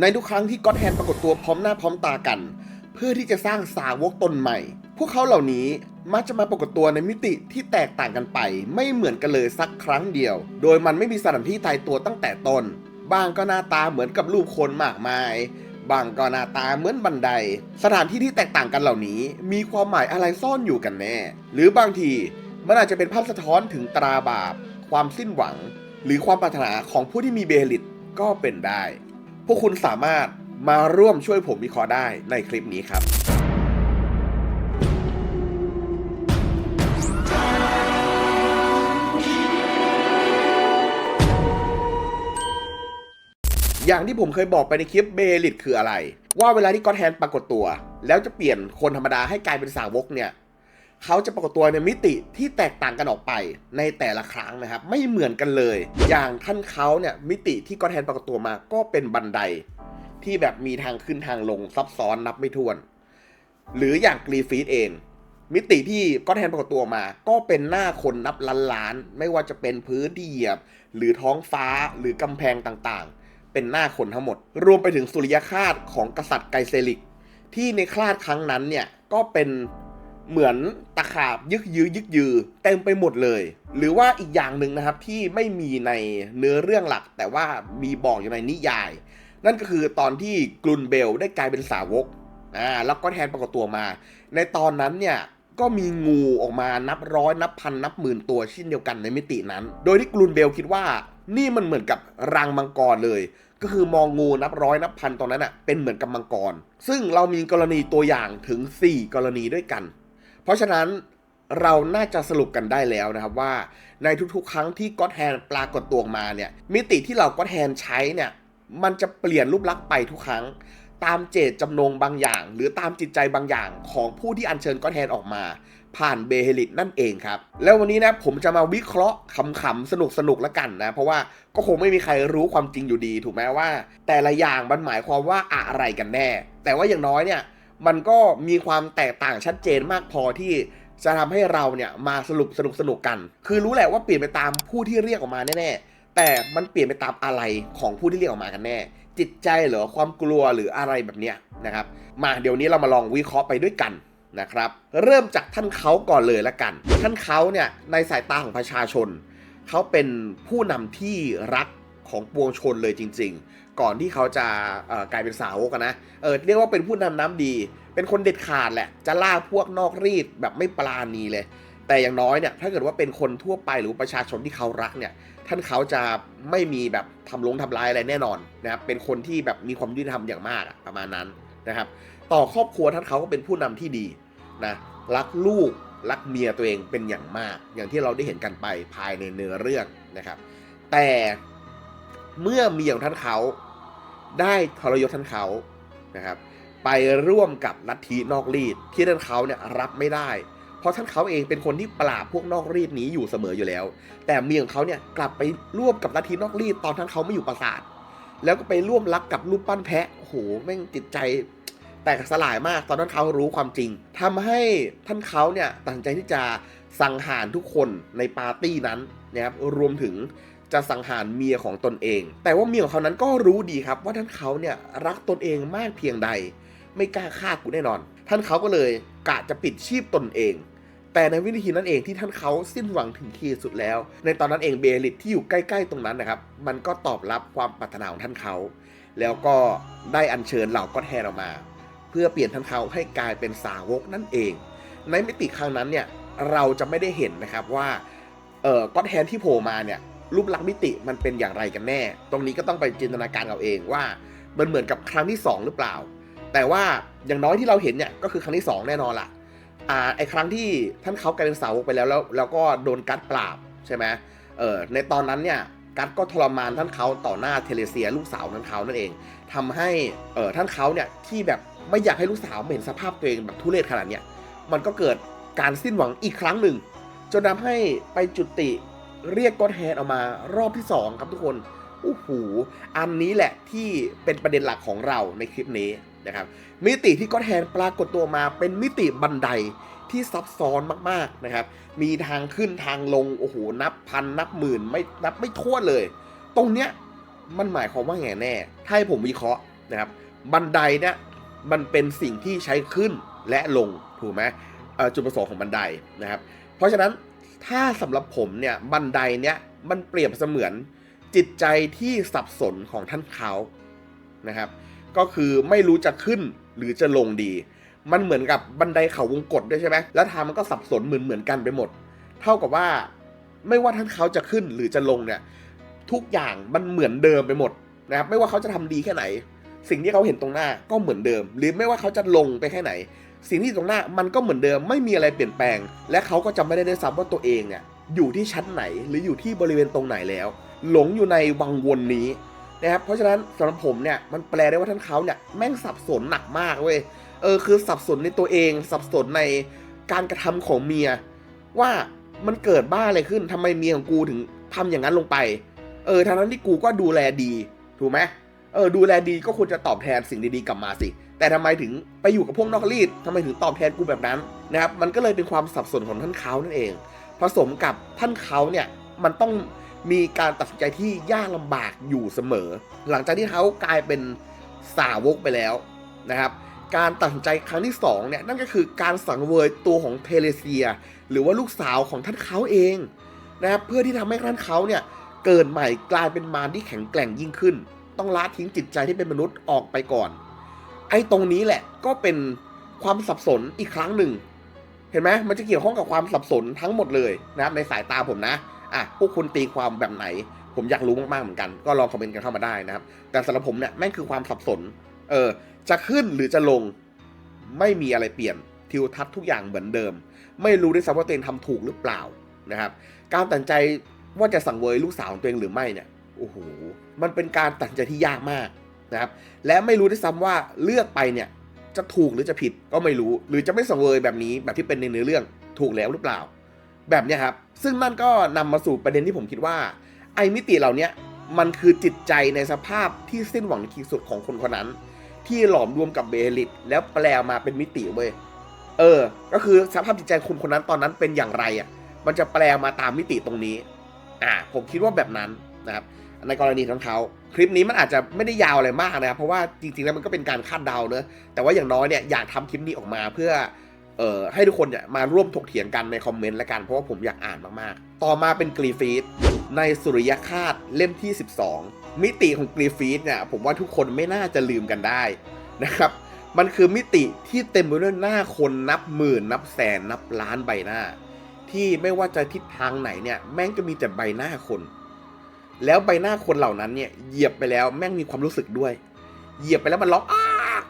ในทุกครั้งที่ก็อดแฮนปรากฏตัวพร้อมหน้าพร้อมตากัน เพื่อที่จะสร้างสาวกตนใหม่ พวกเขาเหล่านี้มักจะมาปรากฏตัวในมิติที่แตกต่างกันไป ไม่เหมือนกันเลยสักครั้งเดียว โดยมันไม่มีสถานที่ตายตัวตั้งแต่ต้นบางก็หน้าตาเหมือนกับรูปคนมากมายบางก็หน้าตาเหมือนบันได สถานที่ที่แตกต่างกันเหล่านี้ มีความหมายอะไรซ่อนอยู่กันแน่ หรือบางทีมันอาจจะเป็นภาพสะท้อนถึงตราบาป ความสิ้นหวัง หรือความปรารถนาของผู้ที่มีเบลิตก็เป็นได้ พวกคุณสามารถมาร่วมช่วยผมวิเคราะห์ได้ในคลิปนี้ครับ อย่างที่ผมเคยบอกไปในคลิปเบลิตคืออะไร ว่าเวลาที่ก็อดแฮนปรากฏตัว แล้วจะเปลี่ยนคนธรรมดาให้กลายเป็นสาวกเนี่ย เขาจะปรากฏตัวในมิติที่แตกต่างกันออกไปในแต่ละครั้งนะครับ ไม่เหมือนกันเลย อย่างท่านเขาเนี่ยมิติที่ก็อดแฮนปรากฏตัวมาก็เป็นบันได ที่แบบมีทางขึ้นทางลงซับซ้อนนับไม่ถ้วน หรืออย่างกรีฟีดเอง มิติที่ก็อดแฮนปรากฏตัวมา ก็เป็นหน้าคนนับล้านล้านๆไม่ว่าจะเป็นพื้นที่เหยียบ หรือท้องฟ้าหรือกำแพงต่างๆ เป็นหน้าคนทั้งหมด รวมไปถึงสุริยคราสของกษัตริย์ไกเซลิก ที่ในคลาดครั้งนั้นเนี่ยก็เป็น เหมือนตะขาบยึกยือยึกยือเต็มไปหมดเลย หรือว่าอีกอย่างหนึ่งนะครับที่ไม่มีในเนื้อเรื่องหลัก แต่ว่ามีบอกอยู่ในนิยาย นั่นก็คือตอนที่กลุนเบลได้กลายเป็นสาวกอ่าแล้วก็แทนปรากฏตัวมา ในตอนนั้นเนี่ยก็มีงูออกมานับร้อยนับพันนับหมื่นตัวเช่นเดียวกันในมิตินั้น โดยที่กลุนเบลคิดว่านี่มันเหมือนกับรังมังกรเลย ก็คือมองงูนับร้อยนับพันตรงนั้นอะเป็นเหมือนกับมังกร ซึ่งเรามีกรณีตัวอย่างถึง 4 กรณีด้วยกัน เพราะฉะนั้นเราน่าจะสรุปกันได้แล้วนะครับว่า ในทุกๆ ครั้งที่ก็อดแฮนปรากฏตัวมาเนี่ยมิติที่เราก็อดแฮนใช้เนี่ยมันจะเปลี่ยนรูปลักษณ์ไปทุกครั้ง ตามเจตจำนงบางอย่าง หรือตามจิตใจบางอย่างของผู้ที่อัญเชิญก็อดแฮนออกมา ผ่านเบเฮลิตนั่นเองครับ แล้ววันนี้นะผมจะมาวิเคราะห์ขำๆสนุกๆแล้วกันนะ เพราะว่าก็คงไม่มีใครรู้ความจริงอยู่ดี ถูกไหมว่า แต่ละอย่างมันหมายความว่าอะไรกันแน่ แต่ว่าอย่างน้อยเนี่ย มันก็มีความแตกต่างชัดเจนมากพอที่จะทำให้เราเนี่ยมาสรุปสนุกสนุกๆกัน คือรู้แหละว่าเปลี่ยนไปตามผู้ที่เรียกออกมาแน่ๆ แต่มันเปลี่ยนไปตามอะไรของผู้ที่เรียกออกมากันแน่ จิตใจหรือความกลัวหรืออะไรแบบเนี้ยนะครับ มาเดี๋ยวนี้เรามาลองวิเคราะห์ไปด้วยกันนะครับ เริ่มจากท่านเขาก่อนเลยละกัน ท่านเขาเนี่ยในสายตาของประชาชน เขาเป็นผู้นำที่รักของปวงชนเลยจริง ๆ ก่อนที่เขาจะกลายเป็นสาวกอะนะเออเรียกว่าเป็นผู้นำน้ำดี เป็นคนเด็ดขาดแหละ จะล่าพวกนอกรีดแบบไม่ปราณีเลย แต่อย่างน้อยเนี่ยถ้าเกิดว่าเป็นคนทั่วไปหรือประชาชนที่เขารักเนี่ยท่านเขาจะไม่มีแบบทำลงทำลายอะไรแน่นอนนะครับเป็นคนที่แบบมีความยุติธรรมอย่างมากอะประมาณนั้นนะครับ ต่อครอบครัวท่านเขาก็เป็นผู้นำที่ดีนะรักลูกรักเมียตัวเองเป็นอย่างมาก อย่างที่เราได้เห็นกันไปภายในเนื้อเรื่องนะครับ แต่เมื่อเมียของท่านเขา ได้ทรยศท่านเขานะครับ ไปร่วมกับลัทธินอกรีดที่ท่านเขาเนี่ยรับไม่ได้ เพราะท่านเขาเองเป็นคนที่ปราบพวกนอกรีดนี้อยู่เสมออยู่แล้ว แต่เมียของเขาเนี่ยกลับไปร่วมกับลัทธินอกรีดตอนท่านเขาไม่อยู่ปราสาท แล้วก็ไปร่วมรักกับรูปปั้นแพะโอ้โหแม่งจิตใจแตกสลายมากตอนนั้นเขารู้ความจริงทำให้ท่านเขาเนี่ยตัดใจที่จะสังหารทุกคนในปาร์ตี้นั้นนะครับรวมถึง จะสังหารเมียของตนเอง แต่ว่าเมียของเขานั้นก็รู้ดีครับ ว่าท่านเขาเนี่ยรักตนเองมากเพียงใด ไม่กล้าฆ่ากูแน่นอน ท่านเขาก็เลยกะจะปิดชีพตนเอง แต่ในวินาทีนั้นเองที่ท่านเขาสิ้นหวังถึงขีดสุดแล้ว ในตอนนั้นเองเบลิตที่อยู่ใกล้ๆตรงนั้นนะครับ มันก็ตอบรับความปรารถนาของท่านเขา แล้วก็ได้อัญเชิญเหล่าก็อดแฮนออกมา เพื่อเปลี่ยนท่านเขาให้กลายเป็นสาวกนั่นเอง ในมิติครั้งนั้นเนี่ยเราจะไม่ได้เห็นนะครับว่าเอ่อก็อดแฮนที่โผล่มาเนี่ย รูปลักษณ์มิติมันเป็นอย่างไรกันแน่ ตรงนี้ก็ต้องไปจินตนาการเอาเองว่า มันเหมือนกับครั้งที่สองหรือเปล่า แต่ว่าอย่างน้อยที่เราเห็นเนี่ยก็คือครั้งที่สองแน่นอนล่ะอ่าไอครั้งที่ท่านเขากลายเป็นสาวกไปแล้วแล้วแล้วก็โดนกัดปราบใช่ไหมเออในตอนนั้นเนี่ยกัดก็ทรมานท่านเขาต่อหน้าเทเลเซียลูกสาวท่านเขานั่นเองทำให้เออท่านเขาเนี่ยที่แบบไม่อยากให้ลูกสาวเห็นสภาพตัวเองแบบทุเรศขนาดเนี้ยมันก็เกิดการสิ้นหวังอีกครั้งหนึ่งจนทำให้ไปจุติ เรียกก็อดแฮนออกมารอบที่ 2 ครับทุกคนโอ้โหอันนี้แหละที่เป็นประเด็นหลักของเราในคลิปนี้นะครับ มิติที่ก็อดแฮนปรากฏตัวมาเป็นมิติบันไดที่ซับซ้อนมากๆนะครับ มีทางขึ้นทางลงโอ้โหนับพันนับหมื่นไม่นับไม่ทั่วเลย ตรงเนี้ยมันหมายความว่าไงแน่ถ้าให้ผมวิเคราะห์นะครับ บันไดเนี่ยมันเป็นสิ่งที่ใช้ขึ้นและลงถูกไหมจุดประสงค์ของบันไดนะครับ เพราะฉะนั้น ถ้าสำหรับผมเนี่ยบันไดเนี่ยมันเปรียบเสมือนจิตใจที่สับสนของท่านเขานะครับ ก็คือไม่รู้จะขึ้นหรือจะลงดี มันเหมือนกับบันไดเขาวงกฏด้วยใช่ไหมแล้วทางมันก็สับสนเหมือนเหมือนกันไปหมด เท่ากับว่าไม่ว่าท่านเขาจะขึ้นหรือจะลงเนี่ยทุกอย่างมันเหมือนเดิมไปหมดนะครับไม่ว่าเขาจะทำดีแค่ไหน สิ่งที่เขาเห็นตรงหน้าก็เหมือนเดิม หรือไม่ว่าเขาจะลงไปแค่ไหน สิ่งที่ตรงหน้ามันก็เหมือนเดิมไม่มีอะไรเปลี่ยนแปลง และเขาก็จำไม่ได้ด้วยซ้ำว่าตัวเองเนี่ยอยู่ที่ชั้นไหนหรืออยู่ที่บริเวณตรงไหนแล้ว หลงอยู่ในวังวนนี้นะครับเพราะฉะนั้นสำหรับผมเนี่ยมันแปลได้ว่าท่านเขาเนี่ยแม่งสับสนหนักมากเว้ยเออคือสับสนในตัวเอง สับสนในการกระทำของเมีย ว่ามันเกิดบ้าอะไรขึ้นทำไมเมียของกูถึงทำอย่างนั้นลงไป เออทางนั้นที่กูก็ดูแลดี ถูกไหมเออดูแลดีก็ควรจะตอบแทนสิ่งดีๆกลับมาสิ แต่ทำไมถึงไปอยู่กับพวกนอกรีดทำไมถึงตอบแทนกูแบบนั้นนะครับมันก็เลยเป็นความสับสนของท่านเขานั่นเอง ผสมกับท่านเขาเนี่ยมันต้องมีการตัดสินใจที่ยากลำบากอยู่เสมอ หลังจากที่เขากลายเป็นสาวกไปแล้วนะครับ การตัดสินใจครั้งที่สองเนี่ยนั่นก็คือการสังเวยตัวของเทเลเซีย หรือว่าลูกสาวของท่านเขาเองนะครับเพื่อที่ทำให้ท่านเขาเนี่ยเกิดใหม่กลายเป็นมารที่แข็งแกร่งยิ่งขึ้น ต้องละทิ้งจิตใจที่เป็นมนุษย์ออกไปก่อน ไอ้ตรงนี้แหละก็เป็นความสับสนอีกครั้งหนึ่ง เห็นไหมมันจะเกี่ยวข้องกับความสับสนทั้งหมดเลยนะครับในสายตาผมนะอะพวกคุณตีความแบบไหน ผมอยากรู้มากๆเหมือนกัน ก็ลองคอมเมนต์กันเข้ามาได้นะครับ แต่สำหรับผมเนี่ยแม่งคือความสับสน เออ จะขึ้นหรือจะลง ไม่มีอะไรเปลี่ยนทิวทัศน์ทุกอย่างเหมือนเดิม ไม่รู้ด้วยซ้ำว่าตัวเองทำถูกหรือเปล่านะครับ การตัดใจว่าจะสั่งเวยลูกสาวของตัวเองหรือไม่เนี่ยโอ้โหมันเป็นการตัดใจที่ยากมาก นะครับและไม่รู้ด้วยซ้ำว่าเลือกไปเนี่ยจะถูกหรือจะผิดก็ไม่รู้ หรือจะไม่สังเวยแบบนี้แบบที่เป็นในเนื้อเรื่องถูกแล้วหรือเปล่า แบบนี้ครับ ซึ่งนั่นก็นำมาสู่ประเด็นที่ผมคิดว่า ไอ้มิติเหล่านี้มันคือจิตใจในสภาพที่สิ้นหวังที่สุดของคนคนนั้น ที่หลอมรวมกับเบลิตแล้วแปลมาเป็นมิติเว้ยเออ ก็คือสภาพจิตใจคนคนนั้นตอนนั้นเป็นอย่างไรอะมันจะแปลมาตามมิติตรงนี้อ่าผมคิดว่าแบบนั้นนะครับ ในกรณีของเขาคลิปนี้มันอาจจะไม่ได้ยาวอะไรมากนะครับเพราะว่าจริงๆแล้วมันก็เป็นการคาดเดาเนอะแต่ว่าอย่างน้อยเนี่ยอยากทำคลิปนี้ออกมาเพื่อเอ่อให้ทุกคนเนี่ยมาร่วมถกเถียงกันในคอมเมนต์ละกันเพราะว่าผมอยากอ่านมากๆ ต่อมาเป็นกรีฟีดในสุริยคาตเล่มที่ 12 มิติของกรีฟีดเนี่ยผมว่าทุกคนไม่น่าจะลืมกันได้นะครับมันคือมิติที่เต็มไปด้วยหน้าคนนับหมื่น นับแสนนับล้านใบหน้า ที่ไม่ว่าจะทิศทางไหนเนี่ยแม่งก็มีแต่ใบหน้าคน แล้วใบหน้าคนเหล่านั้นเนี่ยเหยียบไปแล้วแม่งมีความรู้สึกด้วย เหยียบไปแล้วมันร้องอ้า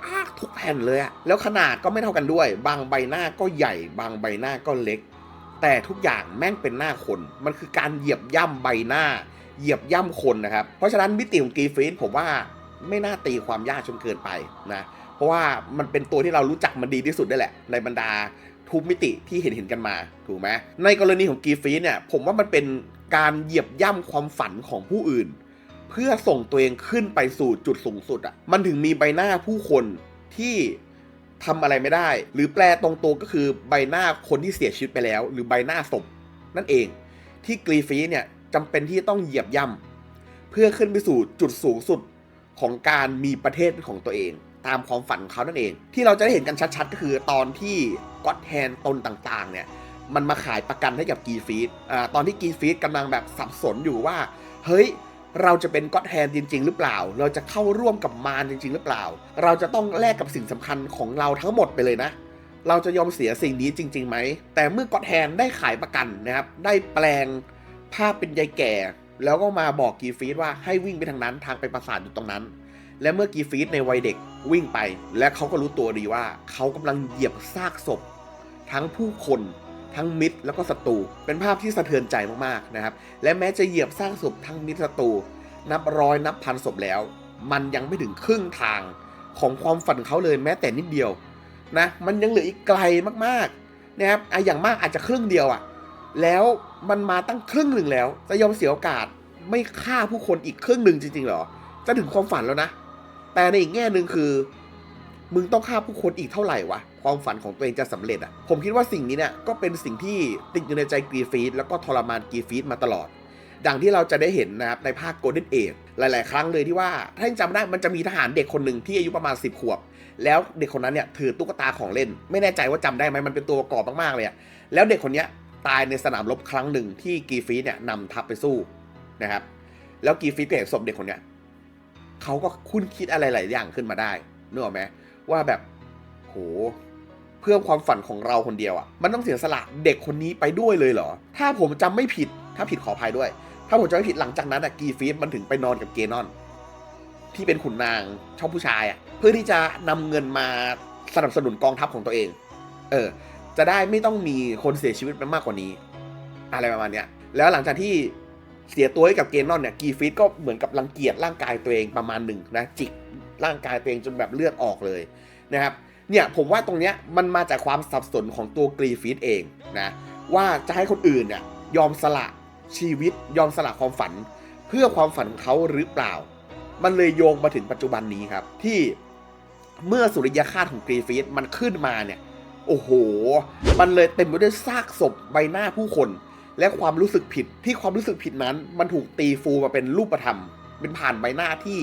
อ้าทุกแผ่นเลยอะแล้วขนาดก็ไม่เท่ากันด้วย บางใบหน้าก็ใหญ่ บางใบหน้าก็เล็ก แต่ทุกอย่างแม่งเป็นหน้าคน มันคือการเหยียบย่ำใบหน้า เหยียบย่ำคนนะครับ เพราะฉะนั้นมิติของกรีฟีนผมว่าไม่น่าตีความยากจนเกินไปนะเพราะว่ามันเป็นตัวที่เรารู้จักมันดีที่สุดได้แหละ ในบรรดาทุกมิติที่เห็นเห็นๆกันมาถูกไหมในกรณีของกีฟีนเนี่ยผมว่ามันเป็น การเหยียบย่ำความฝันของผู้อื่น เพื่อส่งตัวเองขึ้นไปสู่จุดสูงสุดอะมันถึงมีใบหน้าผู้คนที่ทำอะไรไม่ได้ หรือแปลตรงตัวก็คือใบหน้าคนที่เสียชีวิตไปแล้ว หรือใบหน้าศพนั่นเอง ที่กรีฟีเนี่ยจำเป็นที่ต้องเหยียบย่ำเพื่อขึ้นไปสู่จุดสูงสุดของการมีประเทศเป็นของตัวเอง ตามความฝันของเขานั่นเอง ที่เราจะได้เห็นกันชัดๆ ก็คือตอนที่ก็อตแฮนตนต่างๆเนี่ย มันมาขายประกันให้กับกีฟีดอ่าตอนที่กีฟีดกำลังแบบสับสนอยู่ว่า เฮ้ย เราจะเป็นก็อตแฮนจริง ๆ หรือเปล่า เราจะเข้าร่วมกับมารจริง ๆ หรือเปล่า เราจะต้องแลกกับสิ่งสำคัญของเราทั้งหมดไปเลยนะ เราจะยอมเสียสิ่งนี้จริงๆไหม แต่เมื่อก็อตแฮนได้ขายประกันนะครับ ได้แปลงภาพเป็นยายแก่ แล้วก็มาบอกกีฟีดว่าให้วิ่งไปทางนั้นทางไปปราสาทอยู่ตรงนั้น และเมื่อกีฟีดในวัยเด็กวิ่งไป และเขาก็รู้ตัวดีว่าเขากำลังเหยียบซากศพ ทั้งผู้คน ทั้งมิตรแล้วก็ศัตรูเป็นภาพที่สะเทือนใจมากๆนะครับ และแม้จะเหยียบซากศพทั้งมิตรศัตรูนับร้อยนับพันศพแล้ว มันยังไม่ถึงครึ่งทางของความฝันเขาเลยแม้แต่นิดเดียวนะมันยังเหลืออีกไกลมากๆนะครับอะอย่างมากอาจจะครึ่งเดียวอะแล้วมันมาตั้งครึ่งหนึ่งแล้วจะยอมเสียโอกาสไม่ฆ่าผู้คนอีกครึ่งหนึ่งจริงๆหรอ จะถึงความฝันแล้วนะ แต่ในอีกแง่หนึ่งคือ มึงต้องฆ่าผู้คนอีกเท่าไหร่วะ ความฝันของตัวเองจะสำเร็จอะ ผมคิดว่าสิ่งนี้เนี่ยก็เป็นสิ่งที่ติดอยู่ในใจกรีฟีดแล้วก็ทรมานกรีฟีดมาตลอด ดังที่เราจะได้เห็นนะครับในภาค Golden Age หลาย ๆ ครั้งเลยที่ว่าถ้ายังจำได้มันจะมีทหารเด็กคนหนึ่งที่อายุประมาณ 10 ขวบ แล้วเด็กคนนั้นเนี่ยถือตุ๊กตาของเล่น ไม่แน่ใจว่าจำได้ไหมมันเป็นตัวประกอบมาก ๆ เลยอะแล้วเด็กคนนี้ตายในสนามรบครั้งหนึ่งที่กีฟีเนี่ยนำทัพไปสู้นะครับ แล้วกีฟีก็เห็นศพเด็กคนนี้เขาก็คุ้นคิดอะไรหลายอย่างขึ้นมาได้นึกออกไหม ว่าแบบโหเพื่อความฝันของเราคนเดียวอะ่ะ มันต้องเสียสละเด็กคนนี้ไปด้วยเลยเหรอ ถ้าผมจำไม่ผิด ถ้าผิดขออภัยด้วย ถ้าผมจำไม่ผิดหลังจากนั้นอะกีฟีสมันถึงไปนอนกับเกนอน ที่เป็นขุนนางชอบผู้ชายอะ่ะ เพื่อที่จะนำเงินมาสนับสนุนกองทัพของตัวเอง เออ จะได้ไม่ต้องมีคนเสียชีวิตไปมากกว่านี้ อะไรประมาณเนี้ย แล้วหลังจากที่เสียตัวให้กับเกนอนเนี่ย กีฟีสก็เหมือนกับรังเกียจร่างกายตัวเองประมาณหนึ่งนะจิก ร่างกายตัวเองจนแบบเลือดออกเลยนะครับเนี่ยผมว่าตรงเนี้ยมันมาจากความสับสนของตัวกรีฟีดเองนะว่าจะให้คนอื่นเนี่ยยอมสละชีวิตยอมสละความฝัน เพื่อความฝันของเขาหรือเปล่า มันเลยโยงมาถึงปัจจุบันนี้ครับ ที่เมื่อสุริยคาตของกรีฟีดมันขึ้นมาเนี่ยโอ้โห มันเลยเต็มไปด้วยซากศพใบหน้าผู้คน และความรู้สึกผิดที่ความรู้สึกผิดนั้น มันถูกตีฟูมาเป็นรูปธรรม เป็นผ่านใบหน้าที่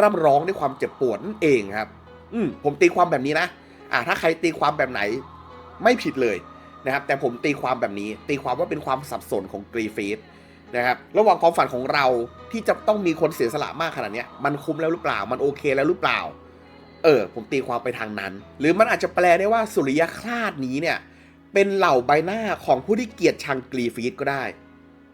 ร่ำร้องด้วยความเจ็บปวดนั่นเองครับ อืมผมตีความแบบนี้นะ อ่าถ้าใครตีความแบบไหนไม่ผิดเลยนะครับ แต่ผมตีความแบบนี้ ตีความว่าเป็นความสับสนของกรีฟีดนะครับ ระหว่างความฝันของเราที่จะต้องมีคนเสียสละมากขนาดเนี้ยมันคุ้มแล้วหรือเปล่า มันโอเคแล้วหรือเปล่า เออ ผมตีความไปทางนั้น หรือมันอาจจะแปลได้ว่าสุริยคราสนี้เนี่ย เป็นเหล่าใบหน้าของผู้ที่เกลียดชังกรีฟีดก็ได้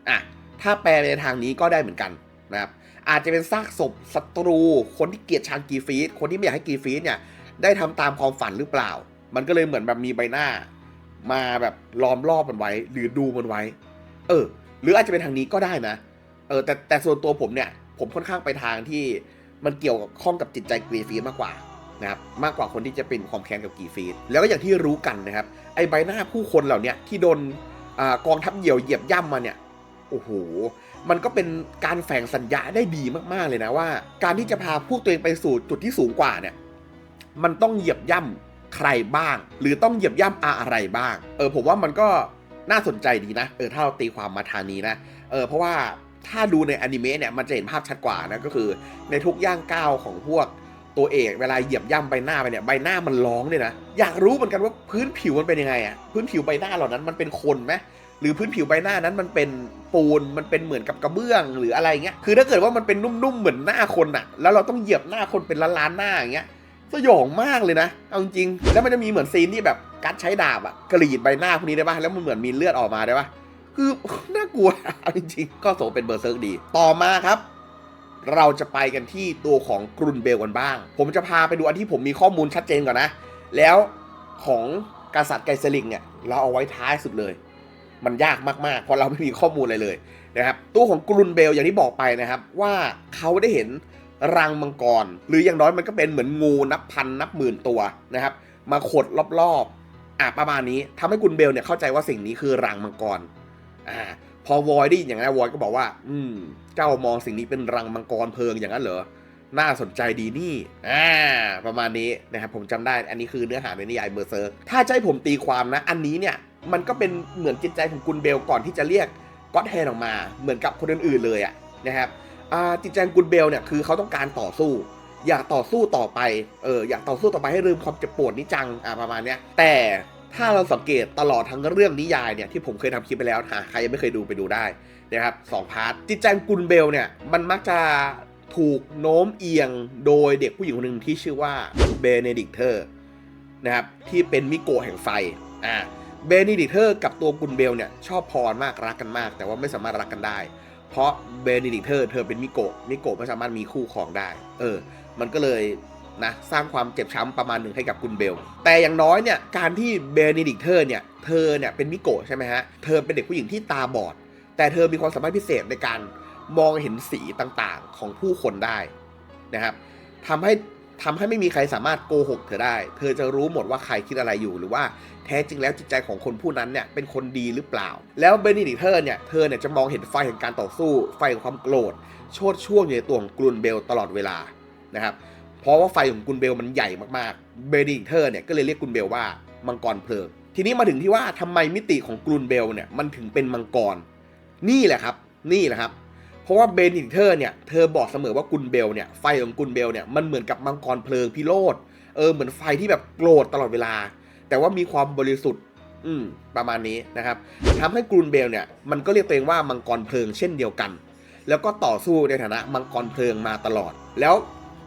อะ ถ้าแปลในทางนี้ก็ได้เหมือนกันนะครับ อาจจะเป็นซากศพศัตรู คนที่เกลียดชังกีฟีดคนที่ไม่อยากให้กีฟีดเนี่ยได้ทำตามความฝันหรือเปล่า มันก็เลยเหมือนแบบมีใบหน้า มาแบบล้อมรอบมันไว้ หรือดูมันไว้ เออ หรืออาจจะเป็นทางนี้ก็ได้นะเออแต่แต่ส่วนตัวผมเนี่ย ผมค่อนข้างไปทางที่มันเกี่ยวกับข้องกับจิตใจกีฟีดมากกว่านะครับมากกว่าคนที่จะเป็นความแค้นกับกีฟีดแล้วก็อย่างที่รู้กันนะครับไอใบหน้าผู้คนเหล่านี้ที่โดนอกองทัพเหยี่ยวเหยียบย่ำมาเนี่ย โอ้โห มันก็เป็นการแฝงสัญญาได้ดีมากๆเลยนะว่า การที่จะพาพวกตัวเองไปสู่จุดที่สูงกว่าเนี่ย มันต้องเหยียบย่ำใครบ้าง หรือต้องเหยียบย่ำอะไรบ้าง เออผมว่ามันก็น่าสนใจดีนะ เออถ้าเราตีความมาทางนี้นะ เออเพราะว่าถ้าดูในอนิเมะเนี่ยมันจะเห็นภาพชัดกว่านะก็คือในทุกย่างก้าวของพวกตัวเอกเวลาเหยียบย่ำใบหน้าไปเนี่ยใบหน้ามันร้องเลยนะอยากรู้เหมือนกันว่าพื้นผิวมันเป็นยังไงอะพื้นผิวใบหน้าเหล่านั้นมันเป็นคนไหม หรือพื้นผิวใบหน้านั้นมันเป็นปูนมันเป็นเหมือนกับกระเบื้องหรืออะไรเงี้ยคือถ้าเกิดว่ามันเป็นนุ่มๆเหมือนหน้าคนอะแล้วเราต้องเหยียบหน้าคนเป็นล้านๆหน้าอย่างเงี้ยสยองมากเลยนะเอาจริงแล้วมันจะมีเหมือนซีนที่แบบกัดใช้ดาบอะกรีดใบหน้าพวกนี้ได้ปะแล้วมันเหมือนมีเลือดออกมาได้ปะคือน่ากลัวเอาจริงๆก็โสเป็นเบอร์เซิร์กดี ต่อมาครับ เราจะไปกันที่ตัวของกรุนเบลกันบ้าง ผมจะพาไปดูอันที่ผมมีข้อมูลชัดเจนก่อนนะ แล้วของกษัตริย์ไกเซลิงเนี่ยเราเอาไว้ท้ายสุดเลย มันยากมากๆ เพราะเราไม่มีข้อมูลอะไรเลยนะครับตัวของกรุนเบลอย่างที่บอกไปนะครับ ว่าเขาได้เห็นรังมังกร หรืออย่างน้อยมันก็เป็นเหมือนงูนับพันนับหมื่นตัวนะครับ มาขดรอบๆอะประมาณนี้ทำให้กุนเบลเนี่ยเข้าใจว่าสิ่งนี้คือรังมังกรอ่าพอวอยได้ยินอย่างนั้นวอยก็บอกว่า อืม เจ้ามองสิ่งนี้เป็นรังมังกรเพลิงอย่างนั้นเหรอน่าสนใจดีนี่อ่าประมาณนี้นะครับผมจำได้อันนี้คือเนื้อหาในนิยายเบอร์เซิร์ถ้าให้ผมตีความนะ อันนี้เนี่ย มันก็เป็นเหมือนจิตใจของกุนเบลก่อนที่จะเรียกก็อตแฮนออกมา เหมือนกับคนอื่นๆเลยอะนะครับจิตใจของกุนเบลเนี่ยคือเขาต้องการต่อสู้ อยากต่อสู้ต่อไปเอออยากต่อสู้ต่อไปให้ลืมความเจ็บปวดนี้จังอ่าประมาณเนี้ยแต่ถ้าเราสังเกตตลอดทั้งเรื่องนิยายเนี่ยที่ผมเคยทำคลิปไปแล้วหาใครยังไม่เคยดูไปดูได้นะครับสองพาร์ทจิตใจของกุนเบลเนี่ยมันมักจะถูกโน้มเอียงโดยเด็กผู้หญิงคนหนึ่งที่ชื่อว่าเบเนดิกเทอร์นะครับที่เป็นมิโกะแห่งไฟอ่า เบเนดิเทอร์กับตัวกุนเบลเนี่ยชอบพรมากรักกันมาก แต่ว่าไม่สามารถรักกันได้ เพราะเบเนดิเทอร์เธอเป็นมิโกะมิโกะไม่สามารถมีคู่ครองได้ เออ มันก็เลยนะสร้างความเจ็บช้ำประมาณหนึ่งให้กับกุนเบล แต่อย่างน้อยเนี่ยการที่เบเนดิเทอร์เนี่ยเธอเนี่ยเป็นมิโกะใช่ไหมฮะเธอเป็นเด็กผู้หญิงที่ตาบอด แต่เธอมีความสามารถพิเศษในการมองเห็นสีต่างๆของผู้คนได้นะครับทำให้ทำให้ไม่มีใครสามารถโกหกเธอได้ เธอจะรู้หมดว่าใครคิดอะไรอยู่หรือว่า แท้จริงแล้วจิตใจของคนผู้นั้นเนี่ยเป็นคนดีหรือเปล่า แล้วเบเนดิกเทอร์เนี่ยเธอเนี่ยจะมองเห็นไฟแห่งการต่อสู้ ไฟแห่งความโกรธ โชดช่วงอยู่ในตัวของกรุนเบลตลอดเวลานะครับเพราะว่าไฟของกุนเบลมันใหญ่มากๆเบนดิเทอร์เนี่ยก็เลยเรียกกุนเบลว่ามังกรเพลิงทีนี้มาถึงที่ว่าทำไมมิติของกุนเบลเนี่ยมันถึงเป็นมังกร นี่แหละครับ นี่แหละครับเพราะว่าเบนดิเทอร์เนี่ยเธอบอกเสมอว่ากุนเบลเนี่ยไฟของกุนเบลเนี่ยมันเหมือนกับมังกรเพลิงพิโรธเออเหมือนไฟที่แบบโกรธตลอดเวลา แต่ว่ามีความบริสุทธิ์ อืม ประมาณนี้นะครับทำให้กุนเบลเนี่ย มันก็เรียกตัวเองว่ามังกรเพลิงเช่นเดียวกัน แล้วก็ต่อสู้ในฐานะมังกรเพลิงมาตลอด แล้ว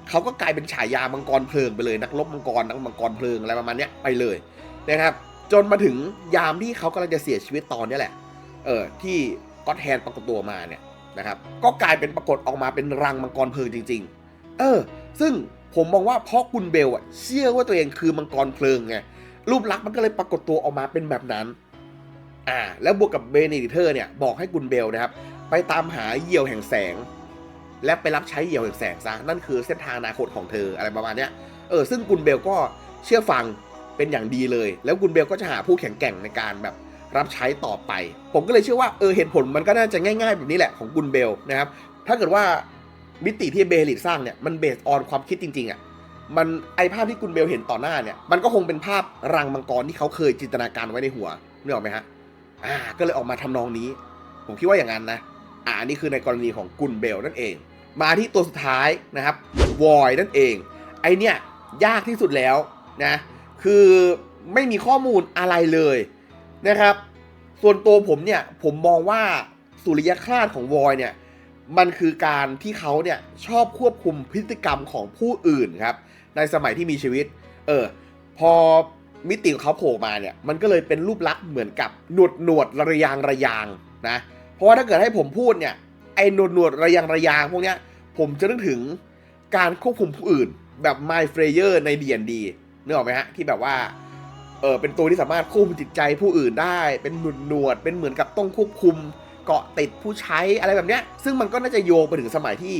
เขาก็กลายเป็นฉายามังกรเพลิงไปเลย นักรบมังกรนักมังกรเพลิงอะไรประมาณนี้ไปเลยนะครับ จนมาถึงยามที่เขากำลังจะเสียชีวิตตอนนี้แหละ เออที่ก็อตแฮนปรากฏตัวมาเนี่ยนะครับก็กลายเป็นปรากฏออกมาเป็นรังมังกรเพลิงจริง ๆ เออ ซึ่งผมมองว่าเพราะกุนเบลอะเชื่อว่าตัวเองคือมังกรเพลิงไง รูปลักษณ์มันก็เลยปรากฏตัวออกมาเป็นแบบนั้น อ่า แล้วบวกกับเบเนดิเทอร์เนี่ยบอกให้กุนเบลนะครับ ไปตามหาเหยี่ยวแห่งแสง และไปรับใช้เหยี่ยวแห่งแสงซะนั่นคือเส้นทางอนาคตของเธออะไรประมาณเนี้ยเออซึ่งกุนเบลก็เชื่อฟังเป็นอย่างดีเลย แล้วกุนเบลก็จะหาผู้แข็งแกร่งในการแบบรับใช้ต่อไป ผมก็เลยเชื่อว่าเออเหตุผลมันก็น่าจะง่าย ๆ แบบนี้แหละของกุนเบลนะครับ ถ้าเกิดว่ามิติที่เบลิตสร้างเนี่ยมันเบสออนความคิดจริงๆอะ มันไอภาพที่กุนเบลเห็นต่อหน้าเนี่ย มันก็คงเป็นภาพรังมังกรที่เขาเคยจินตนาการไว้ในหัวนึกออกไหมฮะ อ่า ก็เลยออกมาทำนองนี้ ผมคิดว่าอย่างนั้นนะ อ่านนี่คือในกรณีของกุนเบลนั่นเอง มาที่ตัวสุดท้ายนะครับ วอยนั่นเอง ไอเนี่ยยากที่สุดแล้วนะ คือไม่มีข้อมูลอะไรเลยนะครับ ส่วนตัวผมเนี่ย ผมมองว่าสุริยคราสของวอยเนี่ย มันคือการที่เขาเนี่ยชอบควบคุมพฤติกรรมของผู้อื่นครับ ในสมัยที่มีชีวิต เออ พอมิติของเขาโผล่มาเนี่ย มันก็เลยเป็นรูปลักษณ์เหมือนกับหนวดหนวดระยางระยางนะ เพราะว่าถ้าเกิดให้ผมพูดเนี่ย ไอ้หนวดหนวดระยางระยางพวกเนี้ย ผมจะนึกถึงการควบคุมผู้อื่น แบบ My f r a y e r ใน D&D นึกออกไหมฮะ ที่แบบว่า เออเป็นตัวที่สามารถควบคุมจิตใจผู้อื่นได้ เป็นหนวดหนวด เป็นเหมือนกับต้องควบคุมเกาะติดผู้ใช้อะไรแบบเนี้ย ซึ่งมันก็น่าจะโยงไปถึงสมัยที่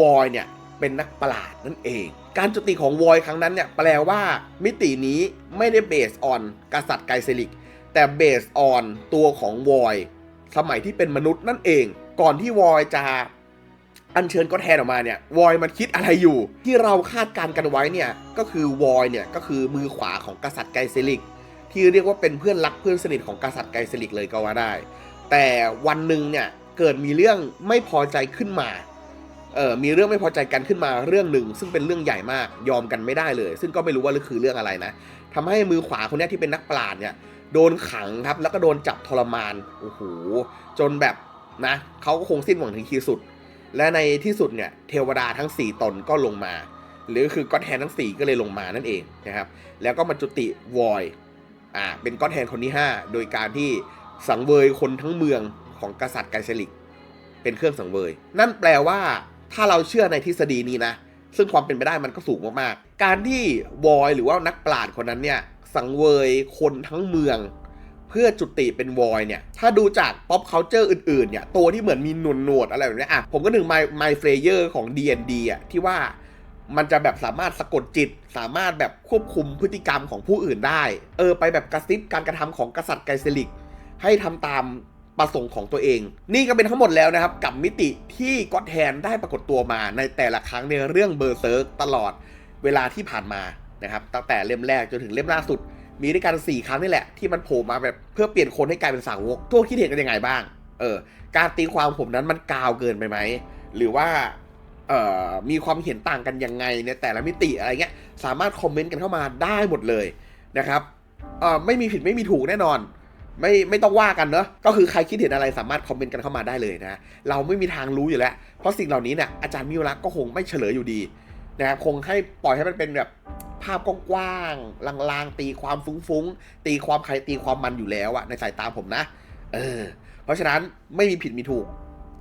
วอยเนี่ย เป็นนักประหลาดนั่นเอง การจุติของวอยครั้งนั้นเนี่ยแปลว่ามิตินี้ไม่ได้เบสออนกษัตริย์ไกเซลิก แต่เบสออนตัวของวอยสมัยที่เป็นมนุษย์นั่นเอง ก่อนที่วอยจะอัญเชิญก็แทนออกมาเนี่ยวอยมันคิดอะไรอยู่ ที่เราคาดการณ์กันไว้เนี่ยก็คือวอยเนี่ยก็คือมือขวาของกษัตริย์ไกเซลิก ที่เรียกว่าเป็นเพื่อนรักเพื่อนสนิทของกษัตริย์ไกเซลิกเลยก็ว่าได้ แต่วันหนึ่งเนี่ยเกิดมีเรื่องไม่พอใจขึ้นมา เออมีเรื่องไม่พอใจกันขึ้นมาเรื่องหนึ่ง ซึ่งเป็นเรื่องใหญ่มากยอมกันไม่ได้เลย ซึ่งก็ไม่รู้ว่าคือเรื่องอะไรนะทำให้มือขวาคนนี้ที่เป็นนักปราชญ์เนี่ยโดนขังครับแล้วก็โดนจับทรมานโอ้โหจนแบบนะเขาก็คงสิ้นหวังถึงขีดสุด และในที่สุดเนี่ยเทวดาทั้ง 4 ตนก็ลงมา หรือคือก็อตแทนทั้ง 4 ก็เลยลงมานั่นเองนะครับแล้วก็มาจุติวอยอ่าเป็นก็อตแทนคนที่ 5 โดยการที่สังเวยคนทั้งเมืองของกษัตริย์ไกเซลิก เป็นเครื่องสังเวย นั่นแปลว่า ถ้าเราเชื่อในทฤษฎีนี้นะ ซึ่งความเป็นไปได้มันก็สูงมากๆ การที่วอยหรือว่านักปราชญ์คนนั้นเนี่ยสังเวยคนทั้งเมือง เพื่อจุติเป็นวอยเนี่ย ถ้าดูจาก pop culture อื่นๆเนี่ย ตัวที่เหมือนมีหนวดหนวดอะไรแบบนี้อะ ผมก็นึก My My f r a y e r ของ D&D อะที่ว่ามันจะแบบสามารถสะกดจิต สามารถแบบควบคุมพฤติกรรมของผู้อื่นได้ เออไปแบบกระซิบการกระทำของกษัตริย์ไกเซลิก ให้ทำตาม ประสงค์ของตัวเอง นี่ก็เป็นทั้งหมดแล้วนะครับ กับมิติที่ก็อตแทนได้ปรากฏตัวมาในแต่ละครั้งในเรื่องเบอร์เซิร์กตลอดเวลาที่ผ่านมานะครับ ตั้งแต่เล่มแรกจนถึงเล่มล่าสุด มีด้วยกัน4ครั้งนี่แหละที่มันโผล่มาแบบเพื่อเปลี่ยนคนให้กลายเป็นสาวกทุกคิดเห็นกันยังไงบ้าง เออ การตีความผมนั้นมันกาวเกินไปไหมหรือว่าเอ่อมีความเห็นต่างกันยังไงในแต่ละมิติอะไรเงี้ยสามารถคอมเมนต์กันเข้ามาได้หมดเลยนะครับเอ่อไม่มีผิดไม่มีถูกแน่นอน ไม่ไม่ต้องว่ากันเนอะก็คือใครคิดเห็นอะไรสามารถคอมเมนต์กันเข้ามาได้เลยนะ เราไม่มีทางรู้อยู่แล้ว เพราะสิ่งเหล่านี้เนี่ยอาจารย์มิวรักก็คงไม่เฉลยอยู่ดีนะครับคงให้ปล่อยให้มันเป็นแบบภาพกว้างๆลางๆตีความฟุ้งๆตีความใครตีความมันอยู่แล้วอะในสายตาผมนะ เออ เพราะฉะนั้นไม่มีผิดมีถูก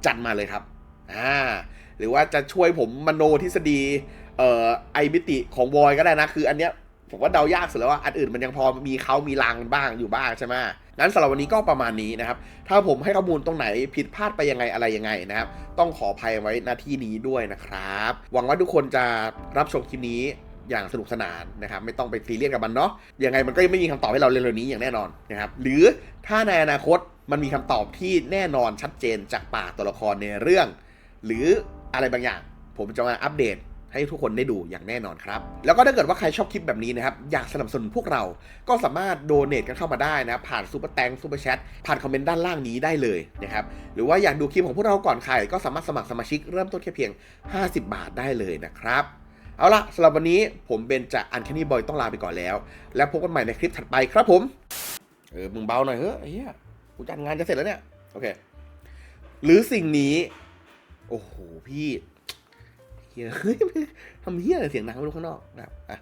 จัดมาเลยครับอ่าหรือว่าจะช่วยผมมโนทฤษฎีเอ่อไอมิติของวอยก็ได้นะ คืออันเนี้ย ผมว่าเดายากสุดแล้วว่าอันอื่นมันยังพอมีเขามีรางบ้างอยู่บ้างใช่ไหมงั้นสำหรับวันนี้ก็ประมาณนี้นะครับ ถ้าผมให้ข้อมูลตรงไหนผิดพลาดไปยังไงอะไรยังไงนะครับ ต้องขออภัยไว้หน้าที่นี้ด้วยนะครับ หวังว่าทุกคนจะรับชมคลิปนี้อย่างสนุกสนานนะครับ ไม่ต้องไปซีเรียสกับมันเนาะยังไงมันก็ยังไม่มีคำตอบให้เราเร็วๆนี้อย่างแน่นอนนะครับ หรือถ้าในอนาคตมันมีคำตอบที่แน่นอนชัดเจนจากปากตัวละครในเรื่อง หรืออะไรบางอย่าง ผมจะมาอัปเดต ให้ทุกคนได้ดูอย่างแน่นอนครับ แล้วก็ถ้าเกิดว่าใครชอบคลิปแบบนี้นะครับ อยากสนับสนุนพวกเรา ก็สามารถโดเน a กันเข้ามาได้นะ ผ่านซูเปอร์แตงซูเปอร์แชท ผ่านคอมเมนต์ด้านล่างนี้ได้เลยนะครับ หรือว่าอยากดูคลิปของพวกเราก่อนใคร ก็สามารถสมัครสมาชิกเริ่มต้นแค่เพียง 50 บาทได้เลยนะครับ เอาละสำหรับวันนี้ผมเบนจากอันแคนนี่บอยต้องลาไปก่อนแล้ว แล้วพบกันใหม่ในคลิปถัดไปครับผม เออ มึงเบาหน่อยเฮ้ยไอ้เหี้ย กูจัดงานจะเสร็จแล้วเนี่ย โอเค หรือสิ่งนี้ โอ้โห พี่ เฮียเฮ้ยทำเฮียอะไรเสียงดังไม่รู้ข้างนอกนะครับอะ